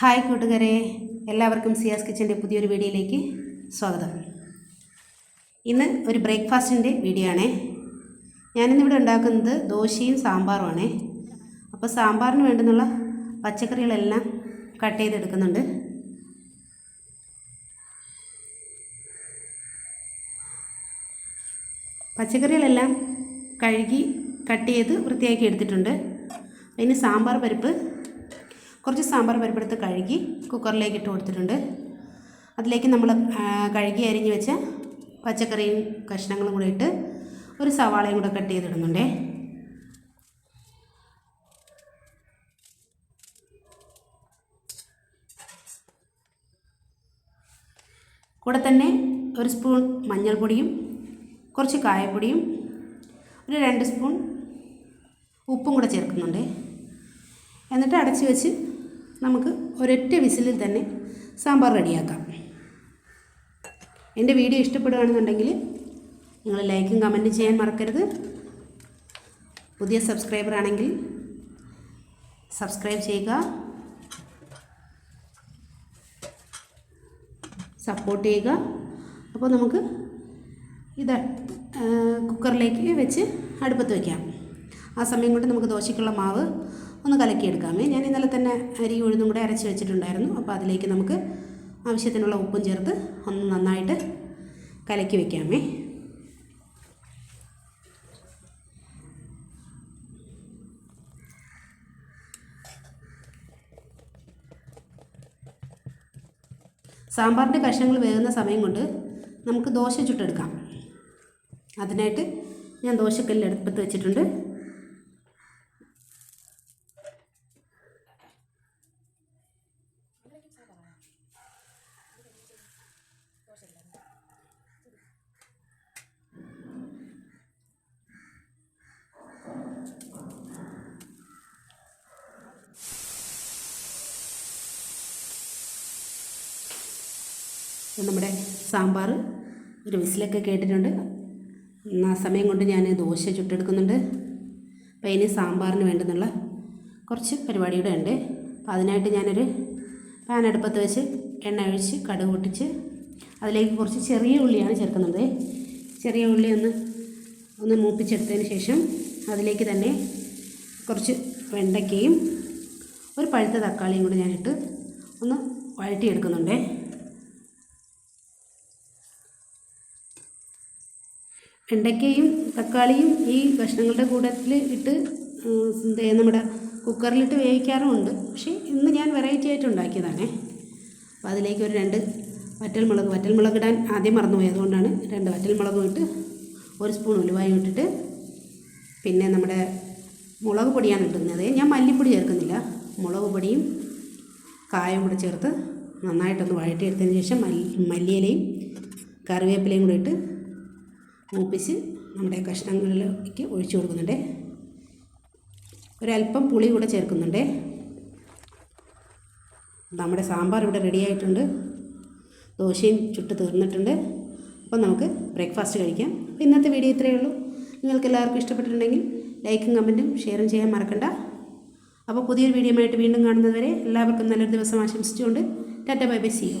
Hi കൂട്ടുകാരെ എല്ലാവർക്കും സിയാസ് കിച്ചന്റെ പുതിയൊരു വീഡിയോയിലേക്ക് സ്വാഗതം. ഇന്ന് ഒരു ബ്രേക്ക്ഫാസ്റ്റിന്റെ വീഡിയോ ആണേ. ഞാനിന്നിവിടെ ഉണ്ടാക്കുന്നത് ദോശയും സാമ്പാറുമാണേ. അപ്പോൾ സാമ്പാറിന് വേണ്ടുന്നുള്ള പച്ചക്കറികളെല്ലാം കട്ട് ചെയ്തെടുക്കുന്നുണ്ട്. പച്ചക്കറികളെല്ലാം കഴുകി കട്ട് ചെയ്ത് വൃത്തിയാക്കി എടുത്തിട്ടുണ്ട്. അതിന് സാമ്പാർ പരിപ്പ് കുറച്ച് സാമ്പാർ പരിപ്പെടുത്ത് കഴുകി കുക്കറിലേക്ക് ഇട്ട് കൊടുത്തിട്ടുണ്ട്. അതിലേക്ക് നമ്മൾ കഴുകി അരിഞ്ഞ് വെച്ച പച്ചക്കറിയും കഷ്ണങ്ങളും കൂടെ ഇട്ട് ഒരു സവാളയും കൂടെ കട്ട് ചെയ്തിടുന്നുണ്ടേ. കൂടെ തന്നെ ഒരു സ്പൂൺ മഞ്ഞൾപ്പൊടിയും കുറച്ച് കായപ്പൊടിയും ഒരു രണ്ട് സ്പൂൺ ഉപ്പും കൂടെ ചേർക്കുന്നുണ്ട്. എന്നിട്ട് അടച്ച് വെച്ച് നമുക്ക് ഒരൊറ്റ വിസിലിൽ തന്നെ സാമ്പാർ റെഡിയാക്കാം. എന്റെ വീഡിയോ ഇഷ്ടപ്പെടുകയാണെന്നുണ്ടെങ്കിൽ നിങ്ങൾ ലൈക്കും കമന്റും ചെയ്യാൻ മറക്കരുത്. പുതിയ സബ്സ്ക്രൈബർ ആണെങ്കിൽ സബ്സ്ക്രൈബ് ചെയ്യുക. സപ്പോർട്ട് ചെയ്യുക. അപ്പോൾ നമുക്ക് ഇത് കുക്കറിലേക്ക് വെച്ച് അടുപ്പത്ത് വയ്ക്കാം ആ സമയം കൊണ്ട് നമുക്ക് ദോശയ്ക്കുള്ള മാവ് ഒന്ന് കലക്കിയെടുക്കാമേ. ഞാൻ ഇന്നലെ തന്നെ അരി ഉഴുന്നും കൂടെ അരച്ച് വെച്ചിട്ടുണ്ടായിരുന്നു. അപ്പോൾ അതിലേക്ക് നമുക്ക് ആവശ്യത്തിനുള്ള ഉപ്പും ചേർത്ത് ഒന്ന് നന്നായിട്ട് കലക്കി വയ്ക്കാമേ സാമ്പാറിന്റെ കഷ്ണങ്ങൾ വേകുന്ന സമയം കൊണ്ട് നമുക്ക് ദോശ ചുട്ടെടുക്കാം. അതിനായിട്ട് ഞാൻ ദോശക്കല്ല് അടുപ്പത്ത് വെച്ചിട്ടുണ്ട്. നമ്മുടെ സാമ്പാർ ഒരു വിസിലൊക്കെ കേട്ടിട്ടുണ്ട്. ആ സമയം കൊണ്ട് ഞാൻ ദോശ ചുട്ടെടുക്കുന്നുണ്ട്. അപ്പോൾ ഇനി സാമ്പാറിന് വേണ്ടുന്നുള്ള കുറച്ച് പരിപാടിയുടെ ഉണ്ട്. അപ്പോൾ അതിനായിട്ട് ഞാനൊരു പാൻ അടുപ്പത്ത് വെച്ച് എണ്ണ ഒഴിച്ച് കടുക് പൊട്ടിച്ച് അതിലേക്ക് കുറച്ച് ചെറിയ ഉള്ളിയാണ് ചേർക്കുന്നത്. ചെറിയ ഉള്ളി ഒന്ന് ഒന്ന് മൂപ്പിച്ചെടുത്തതിന് ശേഷം അതിലേക്ക് തന്നെ കുറച്ച് വെണ്ടയ്ക്കയും ഒരു പഴുത്ത തക്കാളിയും കൂടി ഞാനിട്ട് ഒന്ന് വഴറ്റിയെടുക്കുന്നുണ്ടേ. വെണ്ടയ്ക്കയും തക്കാളിയും ഈ കഷ്ണങ്ങളുടെ കൂട്ടത്തിൽ ഇട്ട് ദേ നമ്മുടെ കുക്കറിലിട്ട് വേവിക്കാറുമുണ്ട്. പക്ഷേ ഇന്ന് ഞാൻ വെറൈറ്റി ആയിട്ട് ഉണ്ടാക്കിയതാണേ. അപ്പോൾ അതിലേക്ക് ഒരു രണ്ട് വറ്റൽമുളക് വറ്റൽമുളക് ഇടാൻ ആദ്യം മറന്നുപോയി. അതുകൊണ്ടാണ് രണ്ട് വറ്റൽമുളകും ഇട്ട് ഒരു സ്പൂൺ ഉലുവായും ഇട്ടിട്ട് പിന്നെ നമ്മുടെ മുളക് പൊടിയാണ് ഇട്ടുന്നത് ഞാൻ മല്ലിപ്പൊടി ചേർക്കുന്നില്ല. മുളക് പൊടിയും കായം കൂടെ ചേർത്ത് നന്നായിട്ടൊന്ന് വഴറ്റിയെടുത്തതിന് ശേഷം മല്ലി മല്ലിയിലയും കറിവേപ്പിലയും കൂടെ ഇട്ട് മൂപ്പിച്ച് നമ്മുടെ കഷ്ണങ്ങളിലേക്ക് ഒഴിച്ചു കൊടുക്കുന്നുണ്ട്. ഒരല്പം പുളി കൂടെ ചേർക്കുന്നുണ്ട്. നമ്മുടെ സാമ്പാർ ഇവിടെ റെഡി ആയിട്ടുണ്ട്. ദോശയും ചുട്ട് തീർന്നിട്ടുണ്ട്. അപ്പം നമുക്ക് ബ്രേക്ക്ഫാസ്റ്റ് കഴിക്കാം. അപ്പോൾ ഇന്നത്തെ വീഡിയോ ഇത്രയേ ഉള്ളൂ. നിങ്ങൾക്ക് എല്ലാവർക്കും ഇഷ്ടപ്പെട്ടിട്ടുണ്ടെങ്കിൽ ലൈക്കും കമന്റും ഷെയറും ചെയ്യാൻ മറക്കണ്ട. അപ്പോൾ പുതിയൊരു വീഡിയോ ആയിട്ട് വീണ്ടും കാണുന്നതുവരെ എല്ലാവർക്കും നല്ലൊരു ദിവസം ആശംസിച്ചുകൊണ്ട് tata bye bye see you